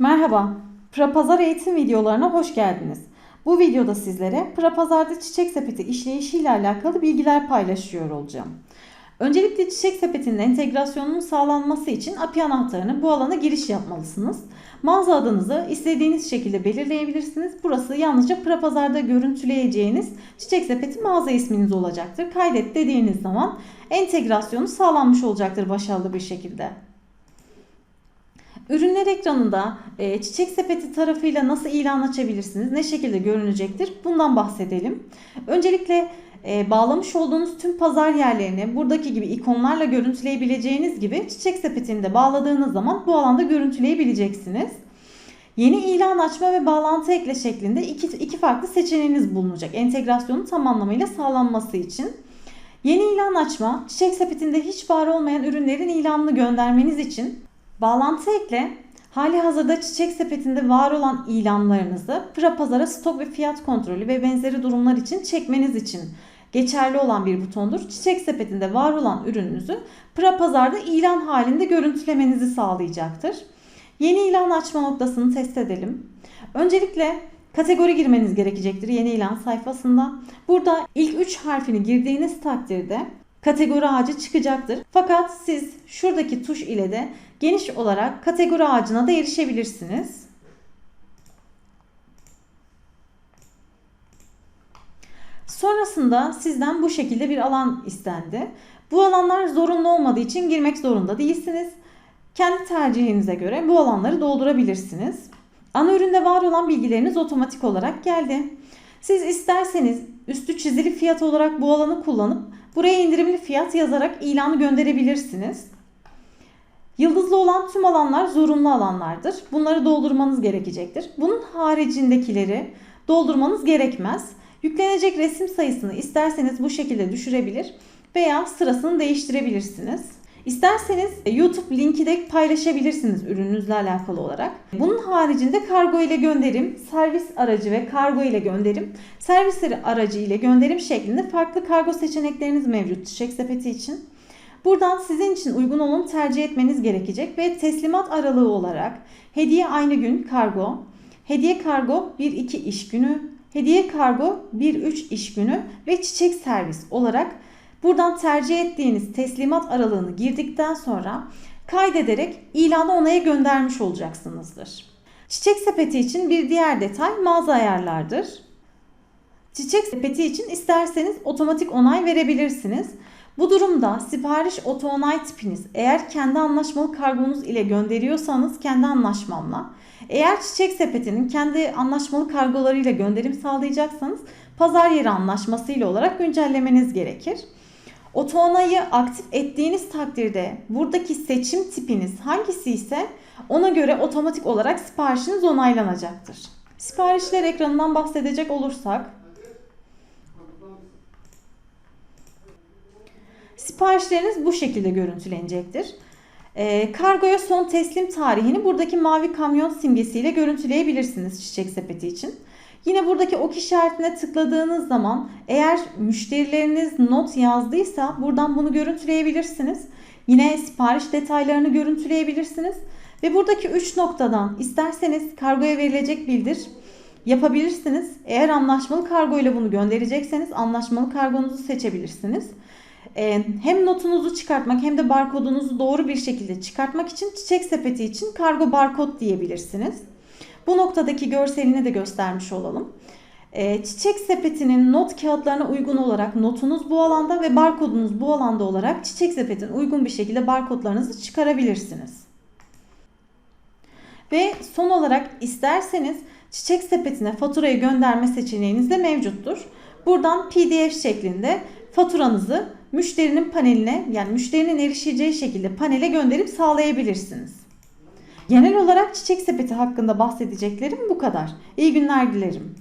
Merhaba, Prapazar eğitim videolarına hoş geldiniz. Bu videoda sizlere Prapazar'da çiçek sepeti işleyişiyle alakalı bilgiler paylaşıyor olacağım. Öncelikle çiçek sepetinin entegrasyonunun sağlanması için API anahtarını bu alana giriş yapmalısınız. Mağaza adınızı istediğiniz şekilde belirleyebilirsiniz. Burası yalnızca Prapazar'da görüntüleyeceğiniz çiçek sepeti mağaza isminiz olacaktır. Kaydet dediğiniz zaman entegrasyonu sağlanmış olacaktır başarılı bir şekilde. Ürünler ekranında e, çiçek sepeti tarafıyla nasıl ilan açabilirsiniz? Ne şekilde görünecektir? Bundan bahsedelim. Öncelikle e, bağlamış olduğunuz tüm pazar yerlerini buradaki gibi ikonlarla görüntüleyebileceğiniz gibi çiçek sepetini de bağladığınız zaman bu alanda görüntüleyebileceksiniz. Yeni ilan açma ve bağlantı ekle şeklinde iki, iki farklı seçeneğiniz bulunacak. Entegrasyonun tam anlamıyla sağlanması için. Yeni ilan açma, çiçek sepetinde hiç var olmayan ürünlerin ilanını göndermeniz için Bağlantı ekle hali hazırda çiçek sepetinde var olan ilanlarınızı Prapazar'a stok ve fiyat kontrolü ve benzeri durumlar için çekmeniz için geçerli olan bir butondur. Çiçek sepetinde var olan ürününüzü Prapazar'da ilan halinde görüntülemenizi sağlayacaktır. Yeni ilan açma noktasını test edelim. Öncelikle kategori girmeniz gerekecektir yeni ilan sayfasında. Burada ilk 3 harfini girdiğiniz takdirde kategori ağacı çıkacaktır. Fakat siz şuradaki tuş ile de geniş olarak kategori ağacına da erişebilirsiniz. Sonrasında sizden bu şekilde bir alan istendi. Bu alanlar zorunlu olmadığı için girmek zorunda değilsiniz. Kendi tercihinize göre bu alanları doldurabilirsiniz. Ana üründe var olan bilgileriniz otomatik olarak geldi. Siz isterseniz üstü çizili fiyat olarak bu alanı kullanıp buraya indirimli fiyat yazarak ilanı gönderebilirsiniz. Yıldızlı olan tüm alanlar zorunlu alanlardır. Bunları doldurmanız gerekecektir. Bunun haricindekileri doldurmanız gerekmez. Yüklenecek resim sayısını isterseniz bu şekilde düşürebilir veya sırasını değiştirebilirsiniz. İsterseniz e, YouTube linki de paylaşabilirsiniz ürününüzle alakalı olarak. Bunun haricinde kargo ile gönderim, servis aracı ve kargo ile gönderim, servis aracı ile gönderim şeklinde farklı kargo seçenekleriniz mevcut çiçek sepeti için. Buradan sizin için uygun olanı tercih etmeniz gerekecek ve teslimat aralığı olarak hediye aynı gün kargo, hediye kargo 1-2 iş günü, hediye kargo 1-3 iş günü ve çiçek servis olarak buradan tercih ettiğiniz teslimat aralığını girdikten sonra kaydederek ilanı onaya göndermiş olacaksınızdır. Çiçek sepeti için bir diğer detay mağaza ayarlardır. Çiçek sepeti için isterseniz otomatik onay verebilirsiniz. Bu durumda sipariş oto onay tipiniz eğer kendi anlaşmalı kargonuz ile gönderiyorsanız kendi anlaşmamla, eğer çiçek sepetinin kendi anlaşmalı kargolarıyla gönderim sağlayacaksanız pazar yeri anlaşması ile olarak güncellemeniz gerekir. Oto onayı aktif ettiğiniz takdirde buradaki seçim tipiniz hangisi ise ona göre otomatik olarak siparişiniz onaylanacaktır. Siparişler ekranından bahsedecek olursak Siparişleriniz bu şekilde görüntülenecektir. E, kargoya son teslim tarihini buradaki mavi kamyon simgesiyle görüntüleyebilirsiniz çiçek sepeti için. Yine buradaki ok işaretine tıkladığınız zaman eğer müşterileriniz not yazdıysa buradan bunu görüntüleyebilirsiniz. Yine sipariş detaylarını görüntüleyebilirsiniz. Ve buradaki 3 noktadan isterseniz kargoya verilecek bildir yapabilirsiniz. Eğer anlaşmalı kargo ile bunu gönderecekseniz anlaşmalı kargonuzu seçebilirsiniz. Ee, hem notunuzu çıkartmak hem de barkodunuzu doğru bir şekilde çıkartmak için çiçek sepeti için kargo barkod diyebilirsiniz. Bu noktadaki görselini de göstermiş olalım. Ee, çiçek sepetinin not kağıtlarına uygun olarak notunuz bu alanda ve barkodunuz bu alanda olarak çiçek sepetin uygun bir şekilde barkodlarınızı çıkarabilirsiniz. Ve son olarak isterseniz çiçek sepetine faturayı gönderme seçeneğiniz de mevcuttur. Buradan PDF şeklinde faturanızı müşterinin paneline yani müşterinin erişeceği şekilde panele gönderip sağlayabilirsiniz. Genel olarak çiçek sepeti hakkında bahsedeceklerim bu kadar. İyi günler dilerim.